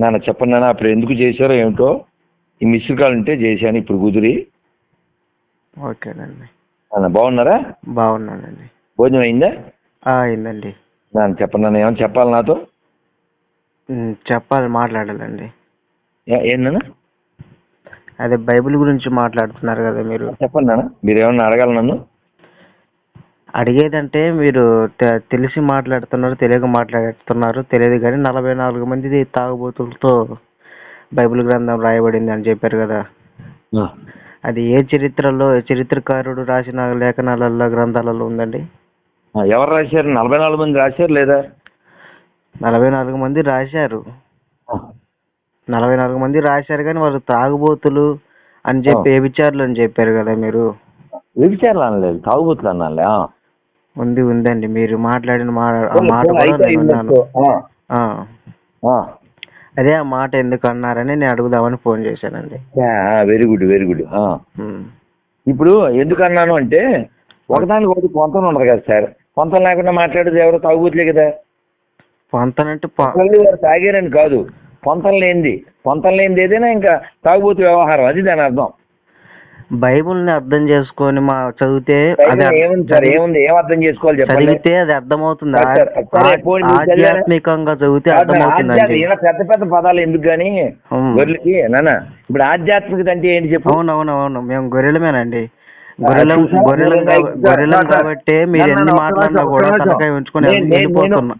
నాన్న చెప్పండి నాన్న అప్పుడు ఎందుకు చేశారో ఏమిటో ఈ మిస్డ్ కాల్ ఉంటే చేశాను ఇప్పుడు కుదిరి. ఓకేనండి. నాన్న బాగున్నారా? బాగున్నానండి. భోజనం అయిందా? అయిందండి. నాన్న చెప్పండి నాన్న ఏమైనా చెప్పాలి నాతో? చెప్పాలి మాట్లాడాలండి. ఏ- ఏందన్నా అదే బైబిల్ గురించి మాట్లాడుతున్నారు కదా మీరు. చెప్పండి నాన్న మీరు ఏమన్నా అడగాలి నన్ను? అడిగేదంటే మీరు తెలిసి మాట్లాడుతున్నారు తెలియక మాట్లాడుతున్నారు తెలియదు కానీ నలభై నాలుగు మంది తాగుబోతులతో బైబిల్ గ్రంథం రాయబడింది అని చెప్పారు కదా. అది ఏ చరిత్రలో చరిత్రకారుడు రాసిన లేఖనాలలో గ్రంథాలలో ఉందండి? ఎవరు రాశారు? నలభై నాలుగు మంది రాశారు లేదా? నలభై నాలుగు మంది రాశారు. నలభై నాలుగు మంది రాశారు కానీ వాళ్ళు తాగుబోతులు అని చెప్పి ఏ విచారులు అని చెప్పారు కదా మీరు? వ్యభిచారాలు అనలేదు తాగుబోతులు అన్నాలే ఆ. ఉంది ఉందండి. మీరు మాట్లాడిన మా ఆ పోనీ, మాట కూడా నేను విన్నాను. ఆ. అదే ఆ మాట ఎందుకు అన్నారని నేను అడుగుదామని ఫోన్ చేశానండి. Very good very good. ఉమ్. ఇప్పుడు ఎందుకు అన్నాను అంటే ఒకదానికి ఒకటి పొంతం ఉండదు కదా సార్. పొంతం లేకుండా మాట్లాడేది ఎవరు? తాగుబోతులే కదా. పొంతనంటే పొ- అసలు వారు తాగారని కాదు. పొంతం లేనిది. పొంతం లేనిది ఏదైనా ఇంకా తాగుబోతు వ్యవహారం. అది దాని అర్థం. బైబిల్ని అర్థం చేసుకొని మా చదివితే ఏముంది ఏం అర్థం చేసుకోవాలి చదివితే అది అర్థమవుతుంది? ఆధ్యాత్మికంగా చదివితే ఇలా పెద్ద పెద్ద పదాలు ఎందుకు గాని? ఉమ్. గొర్రెలకి ఇప్పుడు ఆధ్యాత్మికత అంటే ఏంటి చెప్పు? అవును అవును అవును మేము గొర్రెలమేనండి. గొర్రెలం కాబట్టి మీరు ఎన్ని మాట్లాడినా కూడా. తలకాయ ఉంచుకొని నేను- నేను- వెళ్ళిపోతున్నా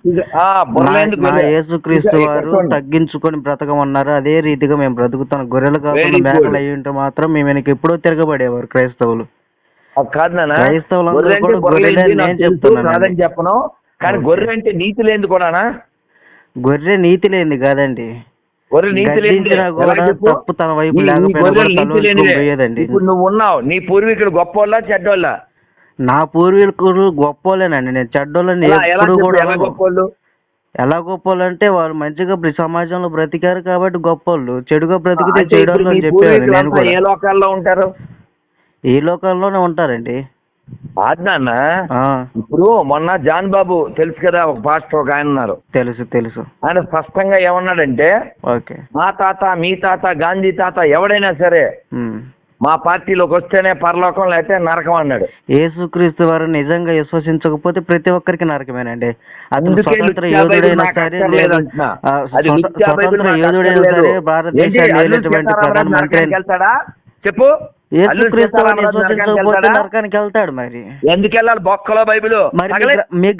యేసుక్రీస్తు వారు. తగ్గించుకొని బ్రతకమన్నారు అదే రీతిగా మేము బ్రతుకుతాం గొర్రెలు కాకుండా. మేకలు అయ్యి ఉంటే మాత్రం మేము వెనక ఎప్పుడో తిరగబడేవారు క్రైస్తవులు కూడా. కాదని చెప్పను కానీ. గొర్రె అంటే నీతి లేనిది కూడానా గొర్రె నీతి లేనిది కాదండి తప్పు తన వైపు. ఇప్పుడు నువ్వు ఉన్నావు. నీ పూర్వీకుడు గొప్పోళ్ళ చెడ్డోళ్ళ? నా పూర్వీకులు గొప్పోలేనండి. నేను చెడ్డోళ్ళని ఎప్పుడు కూడా ఎలా. గొప్పోళ్ళు? ఎలా గొప్పోళ్ళు అంటే వాళ్ళు మంచిగా సమాజంలో బ్రతికారు కాబట్టి గొప్పోళ్ళు. చెడుగా బ్రతికితే నీ అని కూడా. ఏ లోకాల్లో ఉంటారు? ఈ లోకంలోనే ఉంటారండి. అది నాన్న. ఇప్పుడు మొన్న జాన్ బాబు తెలుసు కదా ఒక పాస్టర్ ఒక ఆయన ఉన్నారు. తెలుసు తెలుసు. ఆయన స్పష్టంగా ఏమన్నాడంటే ఓకే. మా తాత మీ తాత గాంధీ తాత ఎవడైనా సరే. మా పార్టీలోకి వస్తేనే పరలోకం లేకపోతే నరకం అన్నాడు. యేసుక్రీస్తు వారు నిజంగా విశ్వసించకపోతే ప్రతి ఒక్కరికి నరకమేనండి స్వతంత్ర యోధుడైనా సరే యోధుడైనా. సరే భారతదేశాన్ని ప్రధానమంత్రి చెప్పు. నరకానికి వెళ్తాడా? మరి. ఎందుకు వెళ్ళాలి? బొక్కలో బైబిల్